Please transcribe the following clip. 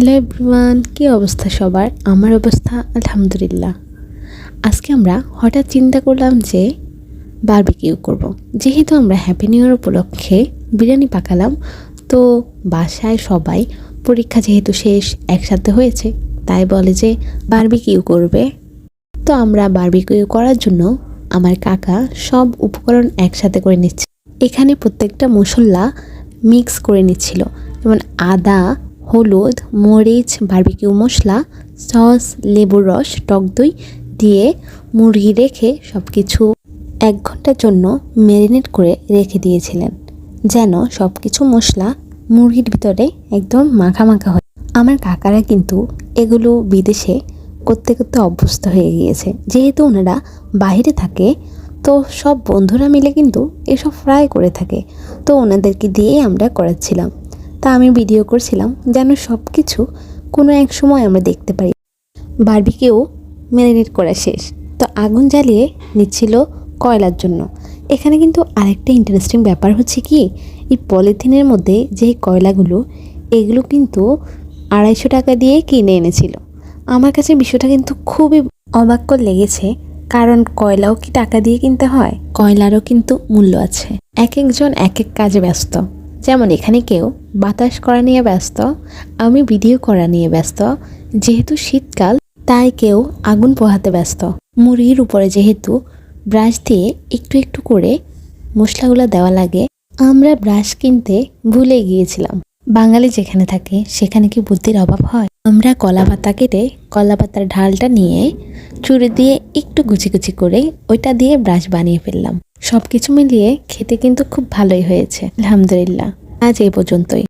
Hello everyone, কী অবস্থা সবার? আমার অবস্থা আলহামদুলিল্লাহ। আজকে আমরা হঠাৎ চিন্তা করলাম যে বারবিকিউ করব। যেহেতু আমরা হ্যাপি নিউ ইয়ার উপলক্ষে বিরিয়ানি পাকালাম, তো বাসায় সবাই পরীক্ষা যেহেতু শেষ, একসাথে হয়েছে, তাই বলে যে বারবিকিউ করবে। তো আমরা বারবিকিউ করার জন্য আমার কাকা সব উপকরণ একসাথে করে নিচ্ছে। এখানে প্রত্যেকটা মশলা মিক্স করে নিচ্ছিল। যেমন আদা হলুদ, মরিচ বার্বিকিউ মশলা সস লেবুর রস, টক দই দিয়ে মুরগি রেখে সব কিছু এক ঘণ্টার জন্য ম্যারিনেট করে রেখে দিয়েছিলেন, যেন সব কিছু মশলা মুরগির ভিতরে একদম মাখা মাখা হয়। আমার কাকারা কিন্তু এগুলো বিদেশে করতে করতে অভ্যস্ত হয়ে গিয়েছে। যেহেতু ওনারা বাইরে থাকে, তো সব বন্ধুরা মিলে কিন্তু এসব ফ্রাই করে থাকে। তো ওনাদেরকে দিয়েই আমরা করাচ্ছিলাম। তা আমি ভিডিও করছিলাম যেন সব কিছু কোনো এক সময় আমরা দেখতে পারি। বারবিকেও ম্যারিনেট করা শেষ। তো আগুন জ্বালিয়ে নিচ্ছিল কয়লার জন্য। এখানে কিন্তু আরেকটা ইন্টারেস্টিং ব্যাপার হচ্ছে কি, এই পলিথিনের মধ্যে যে কয়লাগুলো, এগুলো কিন্তু আড়াইশো টাকা দিয়ে কিনে এনেছিল। আমার কাছে বিষয়টা কিন্তু খুবই অবাক্য লেগেছে, কারণ কয়লাও কি টাকা দিয়ে কিনতে হয়? কয়লারও কিন্তু মূল্য আছে। এক একজন এক এক কাজে ব্যস্ত। যেমন এখানে কেউ বাতাস করা নিয়ে ব্যস্ত, আমি ভিডিও করা নিয়ে ব্যস্ত, যেহেতু শীতকাল, তাই কেউ আগুন পোহাতে ব্যস্ত। মুরগির উপরে যেহেতু ব্রাশ দিয়ে একটু একটু করে মশলাগুলো দেওয়া লাগে, আমরা ব্রাশ কিনতে ভুলে গিয়েছিলাম। বাঙালি যেখানে থাকে, সেখানে কি বুদ্ধির অভাব হয়? আমরা কলা পাতা কেটে কলা পাতার ঢালটা নিয়ে চুরি দিয়ে একটু কুচি কুচি করে ওইটা দিয়ে ব্রাশ বানিয়ে ফেললাম। সব কিছু মিলিয়ে খেতে কিন্তু খুব ভালোই হয়েছে আলহামদুলিল্লাহ। আজ এই পর্যন্তই।